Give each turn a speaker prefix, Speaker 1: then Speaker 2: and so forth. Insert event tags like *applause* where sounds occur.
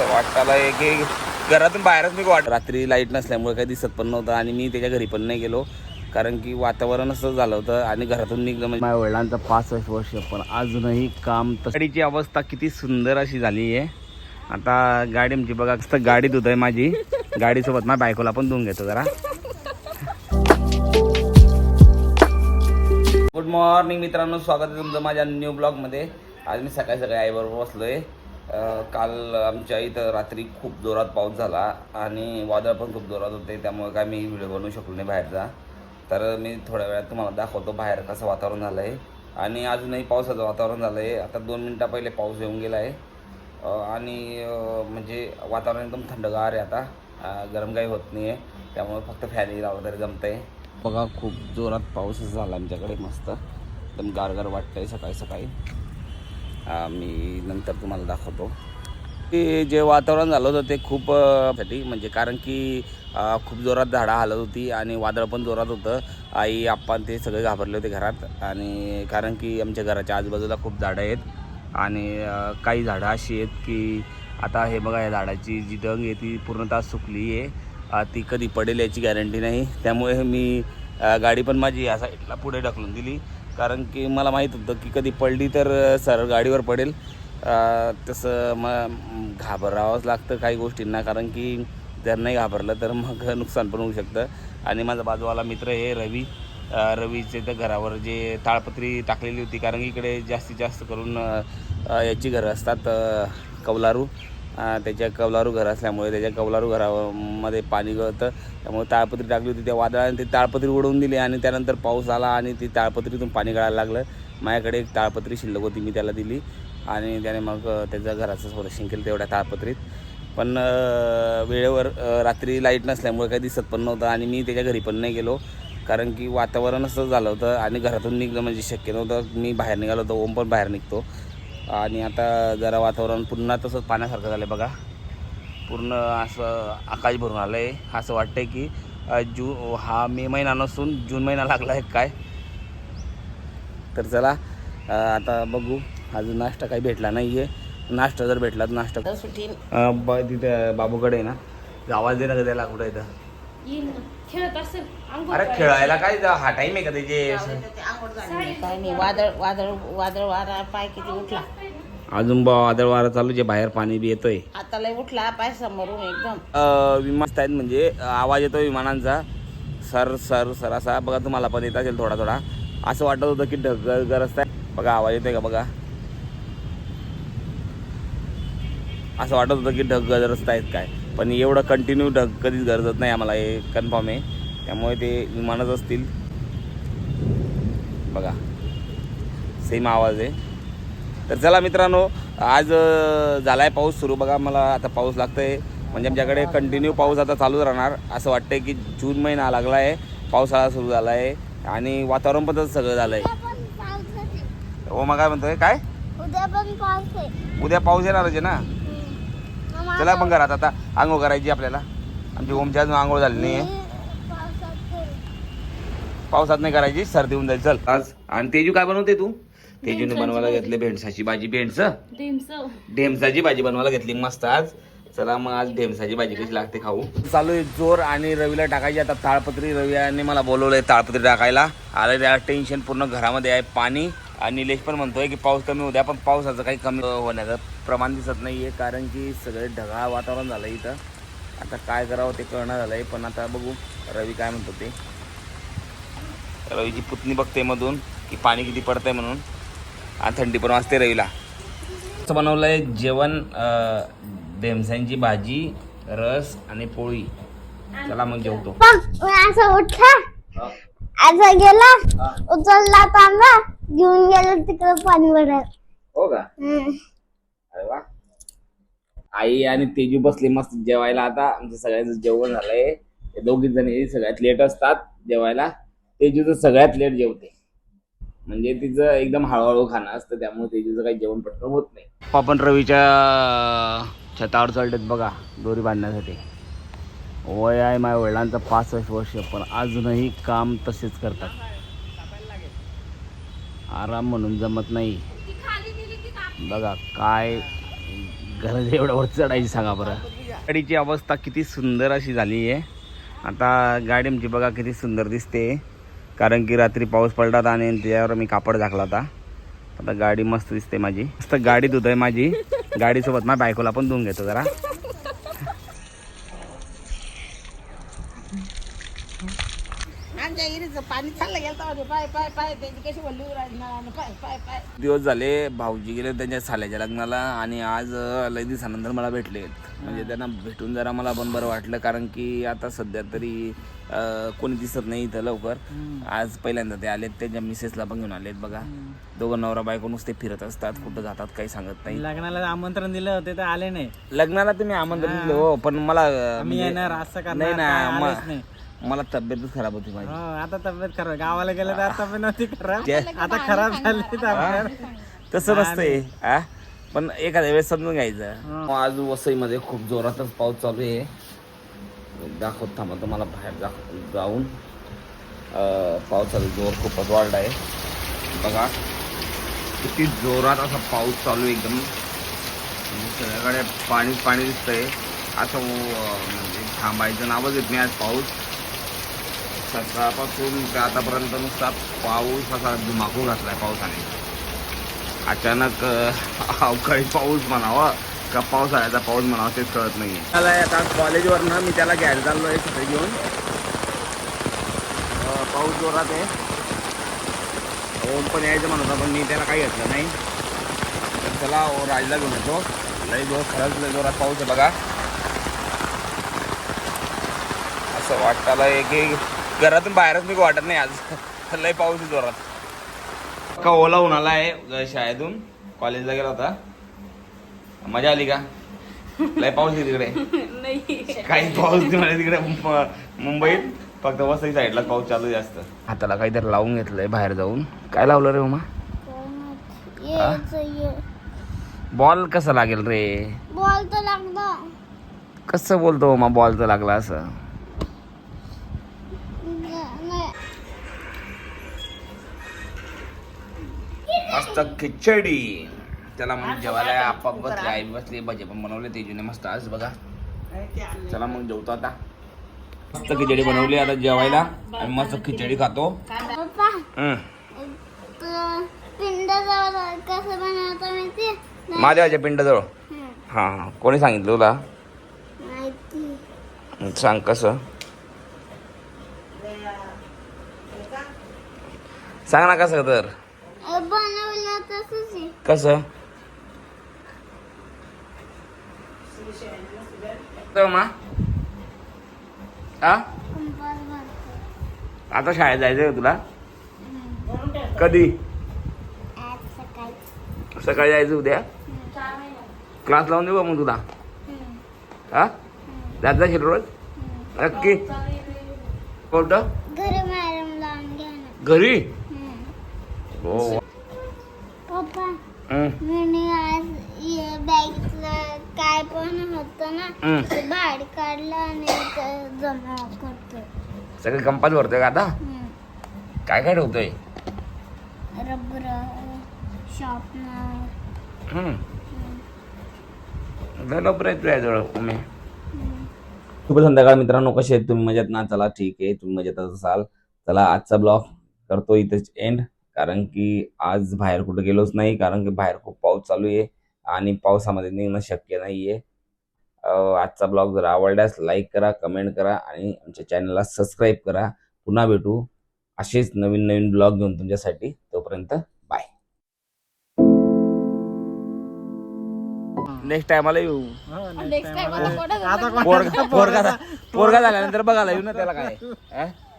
Speaker 1: असं वाटायला आहे की घरातून बाहेरच मी वाट रात्री लाइट नसल्यामुळे काही दिसत पण नव्हतं आणि मी त्याच्या घरी पण नाही गेलो. कारण की वातावरण असं झालं होतं आणि घरातून निघलं म्हणजे माझ्या वडिलांचं पाच वर्ष पण अजूनही काम गाडीची अवस्था किती सुंदर अशी झाली आहे. आता गाडी आमची बघा कसं गाडी धुत आहे माझी. गाडीसोबत माझ्या बायकोला पण धुवून घेतो जरा. गुड मॉर्निंग मित्रांनो स्वागत आहे तुमचं माझ्या न्यू ब्लॉगमध्ये आज मी सकाळी सकाळी आईबरोबर बसलो आहे काल आमच्या इथं रात्री खूप जोरात पाऊस झाला आणि वादळ पण खूप जोरात होते त्यामुळे काय मी व्हिडिओ बनवू शकलो नाही बाहेरचा. तर मी थोड्या वेळात तुम्हाला दाखवतो बाहेर कसं वातावरण झालं आहे आणि अजूनही पावसाचं वातावरण झालं आहे आता दोन मिनटा पहिले पाऊस येऊन गेला आहे. आणि म्हणजे वातावरण एकदम थंडगार आहे आता. गरम काही होत नाही आहे त्यामुळे फक्त फॅनही लावलं तरी जमतं आहे बघा खूप जोरात पाऊसच झाला आमच्याकडे. मस्त. एकदम गारगार वाटतंय सकाळी सकाळी. मी नंतर तुम्हाला दाखवतो. की जे वातावरण झालं होतं ते खूप साठी म्हणजे कारण की खूप जोरात झाडं हालत होती आणि वादळ पण जोरात होतं. आई आप्पा ते सगळे घाबरले होते घरात. आणि कारण की आमच्या घराच्या आजूबाजूला खूप झाडं आहेत. आणि काही झाडं अशी आहेत की आता हे बघा या झाडाची जी डंग आहे ती पूर्णतः सुकली आहे. ती कधी पडेल याची गॅरंटी नाही. त्यामुळे मी गाडी पण माझी या साईडला पुढे ढकलून दिली. कारण की मला माहीत होतं की कधी पडली तर सर सरळ गाडीवर पडेल. तसं मग घाबरावंच लागतं काही गोष्टींना कारण की जर नाही घाबरलं तर मग *laughs* नुकसान पण होऊ शकतं. आणि माझा बाजूवाला मित्र हे रवी. रवीचे तर घरावर जे ताळपत्री टाकलेली होती कारण की इकडे जास्तीत जास्त करून याची घरं असतात कौलारू. त्याच्या कौलारू घर असल्यामुळे त्याच्या कौलारू घरामध्ये पाणी गळतं. त्यामुळे ताळपत्री टाकली होती त्या वादळाने ती ताळपत्री उडवून दिली आणि त्यानंतर पाऊस आला आणि ती ताळपत्रीतून पाणी गळायला लागलं. माझ्याकडे एक ताळपत्री शिल्लक होती मी त्याला दिली आणि त्याने मग त्याच्या घराचं संरक्षण केलं तेवढ्या ताळपत्रीत. पण वेळेवर रात्री लाइट नसल्यामुळे काही दिसत पण नव्हतं आणि मी त्याच्या घरी पण नाही गेलो. कारण की वातावरण असं झालं होतं आणि घरातून निघणं म्हणजे शक्य नव्हतं. मी बाहेर निघालो होतो ओम पण बाहेर निघतो. आणि आता जरा वातावरण पुन्हा तसंच पाण्यासारखं झालं आहे बघा. पूर्ण असं आकाश भरून आलं आहे असं वाटतं की जू हा मे महिना नसून जून महिना लागला आहे काय? तर चला आता बघू. अजून नाश्ता काही भेटला नाही आहे नाश्ता जर भेटला तर नाश्ता तिथे बाबूकडे आहे ना. आवाज दे ना का त्याला कुठं इथं?
Speaker 2: खेळत असेल अंघोळ
Speaker 1: अरे खेळायला काय जा- हा टाईम आहे का त्याचे?
Speaker 3: काय नाही वादळ वादळ वादळ वारा पाय किती उठला?
Speaker 1: अजून बा वादळ वारा चालू जे बाहेर पाणी बी येतोय.
Speaker 3: आता लय उठला पाय समोरून एकदम.
Speaker 1: विमान आहेत म्हणजे अ, आवाज येतो विमानांचा. सर सर सर असा बघा तुम्हाला पण येत असेल थोडा थोडा. असं वाटत होतं की ढग गरजत आहे. बघा आवाज येतोय का बघा. असं वाटत होतं की ढग गरजत आहेत काय. पण एवढं कंटिन्यू ढग कधीच गरजत नाही आम्हाला हे कन्फर्म आहे. त्यामुळे ते विमानच असतील. बघा. सेम आवाज आहे. तर चला मित्रांनो आज अ, झालाय पाऊस सुरू. बघा मला आता पाऊस लागतंय. म्हणजे आमच्याकडे कंटिन्यू पाऊस आता चालूच राहणार. असं वाटतंय की जून महिना लागला आहे पावसाळा सुरू झाला आहे आणि वातावरण पण तसं सगळं झालं आहे. हो मग काय म्हणतोय? काय?
Speaker 2: उद्या पाऊस आहे.
Speaker 1: उद्या पाऊस येणारच आहे ना? चला मग घरात आता आंघोळ करायची आपल्याला. आमची ओमची अजून आंघोळ झाली नाही आहे पावसात नाही करायची सर्दी होऊन जाईल चल. आज आणि तेजू काय बनवते तू? तेजूने बनवायला घेतले भेंडसाची भाजी. भेंडस? ढेमसाची भाजी बनवायला घेतली मस्त आज. चला मग आज ढेमसाची भाजी कशी लागते खाऊ. चालू आहे जोर आणि रवीला टाकायची. आता ताळपत्री रवी मला बोलवलंय ताळपत्री टाकायला. आलं टेन्शन पूर्ण घरामध्ये आहे पाणी. आणि निलेश पण म्हणतोय की पाऊस कमी होऊ द्या पण पावसाचं काही कमी होण्याचं प्रमाण दिसत नाही आहे कारण की सगळे ढगाळ वातावरण झालं इथं. आता काय करावं ते कळणार झालं आहे पण आता बघू रवी काय म्हणतो ते. रवीची पुतणी बघते मधून की पाणी किती पडतंय म्हणून. आणि थंडी पण वाजते रवीला. असं बनवलंय जेवण अं, भेमसांची भाजी रस आणि पोळी. चला मग जेवतो.
Speaker 2: असं असं गेला उचलला तांबा घेऊन गेला तिकडे पाणी भरायला
Speaker 1: हो का? अरे वा. आई आणि तेजू बसले मस्त जेवायला आता. आमचं सगळ्यांचं जेवण झालंय. ते दोघीच जण हे सगळ्यात लेट असतात जेवायला. तेजूचं सगळ्यात लेट जेवते. म्हणजे तिचं एकदम हळूहळू खाणं असतं त्यामुळे तेजूचं काही जेवण पटकन होत नाही. आपण रवीच्या छतावर चढलेत बघा दोरी बांधण्यासाठी. वय आहे माझ्या वडिलांचं पासष्ट वर्ष पण अजूनही काम तसेच करतात. आराम म्हणून जमत नाही. बघा काय गरज एवढ्या वर चढायची सांगा बरं. गाडीची अवस्था किती सुंदर अशी झाली आहे. आता गाडी आमची बघा किती सुंदर दिसते. कारण की रात्री पाऊस पडला होता आणि त्याच्यावर मी कापड झाकला होता. आता गाडी मस्त दिसते माझी. मस्त गाडी धुत आहे माझी. गाडीसोबत माझ्या बायकोला पण धुवून घेतो जरा.
Speaker 3: आमच्या इरीचं पाणी चाललं गेलं होतं पाय पाय पाय त्याची कशी वल्ली राहणार पाय पाय पाय.
Speaker 1: दिवस झाले भाऊजी गेले त्यांच्या साल्याच्या लग्नाला आणि आज लय दिवसानंतर मला भेटले म्हणजे त्यांना भेटून जरा मला पण बरं वाटलं कारण की आता सध्या तरी अं, कोणी दिसत नाही इथं लवकर. आज पहिल्यांदा ते आलेत त्यांच्या मिसेसला पण घेऊन आलेत बघा. दोघं नवरा बायको नुसते फिरत असतात कुठं जातात काही सांगत नाही.
Speaker 4: लग्नाला आमंत्रण दिलं होते तर आले नाही.
Speaker 1: लग्नाला तुम्ही आमंत्रण दिलं हो पण मला अं,
Speaker 4: आम्ही
Speaker 1: म्हणजे-
Speaker 4: येणार असं करणार
Speaker 1: नाही ना
Speaker 4: काय आलेच
Speaker 1: म-
Speaker 4: नाही.
Speaker 1: मला तब्येतच खराब होती माझी.
Speaker 4: हो आता तब्येत खराब. गावाला गेलं तर आता तब्येत नव्हती खराब. आता खराब झाली तब्येत
Speaker 1: तसं नसतंय हा पण एखाद्या वेळेस समजून घ्यायचं. आज वसईमध्ये खूप जोरातच पाऊस चालू आहे. दाखवत थांबा तुम्हाला बाहेर दाख जाऊन. अं, पावसाचा जोर खूपच वाढला आहे. बघा किती जोरात असा पाऊस चालू आहे एकदम. म्हणजे सगळ्याकडे पाणी पाणी दिसतंय. असं अं, म्हणजे थांबायचं नावच येत नाही आज पाऊस. सकाळपासून ते आतापर्यंत नुसता पाऊस असा धुमाकूळ घातलाय पावसाने. अचानक अवकाळी पाऊस म्हणावा का पावसाळ्याचा पाऊस म्हणावा तेच कळत नाही मला आता कॉलेजवरनं मी त्याला घ्यायला चाललो आहे तिथे घेऊन. पाऊस जोरात आहे. ओम पण यायचं म्हणत होता पण मी त्याला काही घेतलं नाही. तर चला ओ राजला घेऊन येतो. लई जोर खरंच लई जोरात पाऊस आहे बघा. असं वाटताला आहे की घरातून बाहेरच निघू वाटत नाही आज. लय पाऊस जोरात. का ओला उन्हाला आहे. शाळेतून कॉलेजला गेला होता. मजा आली का? लय पाऊस आहे तिकडे. काही पाऊस नाही तिकडे मुंब- मुंबईत. फक्त वसई साईडला पाऊस चालू आहे जास्त. हाताला काहीतरी लावून घेतलंय बाहेर जाऊन. काय लावलं रे उमा? बॉल कसा लागेल रे?
Speaker 2: बॉल तर लागला.
Speaker 1: कसं बोलतो उमा बॉल तर लागला असं
Speaker 2: नाही
Speaker 1: मस्त खिचडी. त्याला मग जेवायला आप्पा बसले आई बसली भजे पण बनवले तेजूने मस्त आज बघा. चला मग जेवतो आता. मस्त खिचडी बनवली आता जेवायला आणि मस्त खिचडी खातो. महादेवाच्या पिंडजवळ? हा. हा कोणी सांगितलं तुला? सांग कसं? सांग ना कसं तर
Speaker 2: अ, बनवलं तसंच आहे
Speaker 1: कसं? मा. हा? आता शाळेत जायचंय का तुला? कधी?
Speaker 2: सकाळी
Speaker 1: जायचं उद्या? क्लास लावून देऊ मग तुला? हा? जात जाशील रोज. नक्की? कुठं
Speaker 2: घरी.
Speaker 1: हो.
Speaker 2: पप्पा
Speaker 1: हम्म.
Speaker 2: मी आज बॅगचं काय पण होतं ना
Speaker 1: हम्म.
Speaker 2: ते बाहेर काढलं आणि ते जमा करतोय.
Speaker 1: सगळे कंपास भरतोय का आता. काय काय ठेवतोय?
Speaker 2: रबर
Speaker 1: आहे तुझ्याजवळ उमे. शुभ संध्याकाळ मित्रांनो कसे आहेत? तुम्ही मजेत ना? चला ठीक आहे तुम्ही मजेतच असाल. चला आजचा ब्लॉग करतो इथेच एंड कारण की आज बाहेर कुठं गेलोच नाही कारण की बाहेर खूप पाऊस चालू आहे आणि पावसामध्ये निघणं शक्य नाही आहे आजचा ब्लॉग जर आवडल्यास लाईक करा कमेंट करा आणि आमच्या चॅनलला सबस्क्राईब करा. पुन्हा भेटू असेच नवीन नवीन ब्लॉग घेऊन तुमच्यासाठी. तोपर्यंत बाय. नेक्स्ट टायमाला येऊ.
Speaker 4: हो, आता
Speaker 1: पोरगा पोरगा झाल्यानंतर बघायला येऊ ना त्याला काय? *laughs*